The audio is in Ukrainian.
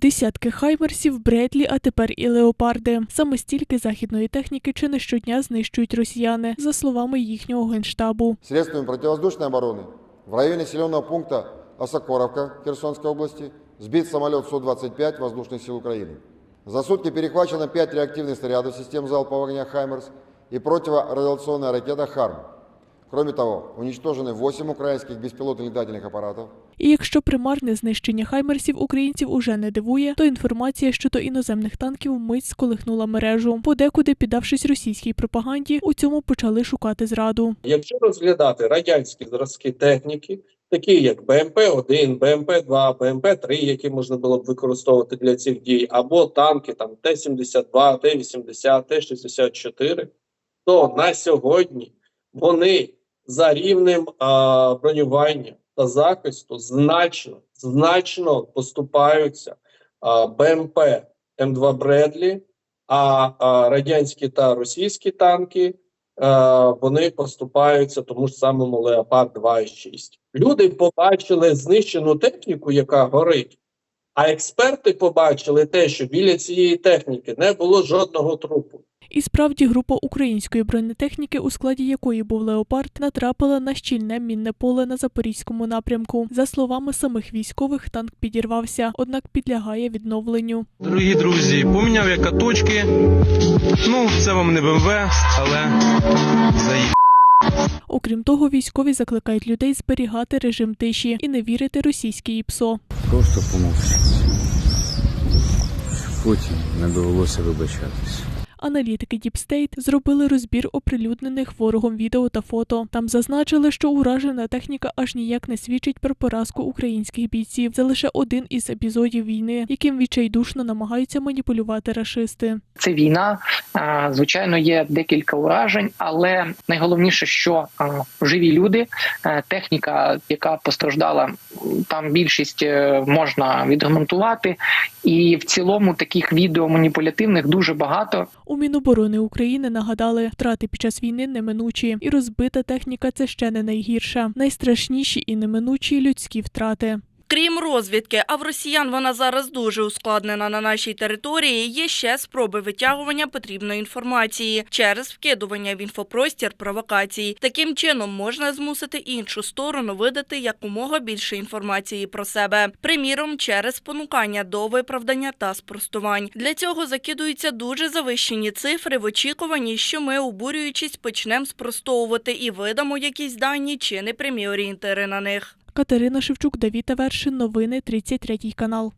Десятки хаймерсів, Бредлі, а тепер і леопарди. Саме стільки західної техніки чи не щодня знищують росіяни, за словами їхнього генштабу. Средствами противовоздушной обороны в районе населенного пункта Осокоровка Херсонской области сбит самолет Су-25 воздушных сил Украины. За сутки перехвачено 5 реактивных снарядов систем залпового огня «Хаймерс» и противорадиационная ракета «Харм». Кроме того, уничтожены 8 украинских беспилотных летательных аппаратов, І якщо примарне знищення хаймерсів українців уже не дивує, то інформація щодо іноземних танків мить сколихнула мережу. Подекуди, піддавшись російській пропаганді, у цьому почали шукати зраду. Якщо розглядати радянські зразки техніки, такі як БМП-1, БМП-2, БМП-3, які можна було б використовувати для цих дій, або танки там Т-72, Т-80, Т-64, то на сьогодні вони за рівнем а, бронювання та захисту значно, значно поступаються а, БМП М2 Бредлі, а, а радянські та російські танки вони поступаються тому ж самому Леопард 2 і 6. Люди побачили знищену техніку, яка горить, а експерти побачили те, що біля цієї техніки не було жодного трупу. І справді група української бронетехніки, у складі якої був леопард, натрапила на щільне мінне поле на запорізькому напрямку. За словами самих військових, танк підірвався, однак підлягає відновленню. Дорогі друзі, поміняв я каточки. Ну, це вам не БМВ, але заїхав. Окрім того, військові закликають людей зберігати режим тиші і не вірити російській ПСО. Просто помовчіть. Потім не довелося вибачатись. Аналітики Deep State зробили розбір оприлюднених ворогом відео та фото. Там зазначили, що уражена техніка аж ніяк не свідчить про поразку українських бійців. Це лише один із епізодів війни, яким відчайдушно намагаються маніпулювати рашисти. Це війна. Е, Звичайно, є декілька уражень, але найголовніше, що е, живі люди, е, техніка, яка постраждала, там більшість е, можна відремонтувати. І в цілому таких відео маніпулятивних дуже багато. У Міноборони України нагадали, втрати під час війни неминучі, і розбита техніка це ще не найгірша, Найстрашніші і неминучі людські втрати. Крім розвідки, а в росіян вона зараз дуже ускладнена на нашій території. Є ще спроби витягування потрібної інформації через вкидування в інфопростір провокацій. Таким чином можна змусити іншу сторону видати якомога більше інформації про себе. Приміром, через спонукання до виправдання та спростувань. Для цього закидуються дуже завищені цифри в очікуванні, що ми, обурюючись, почнемо спростовувати і видамо якісь дані чи непрямі орієнтири на них. Катерина Шевчук, Давіта Вершин, новини 33 канал.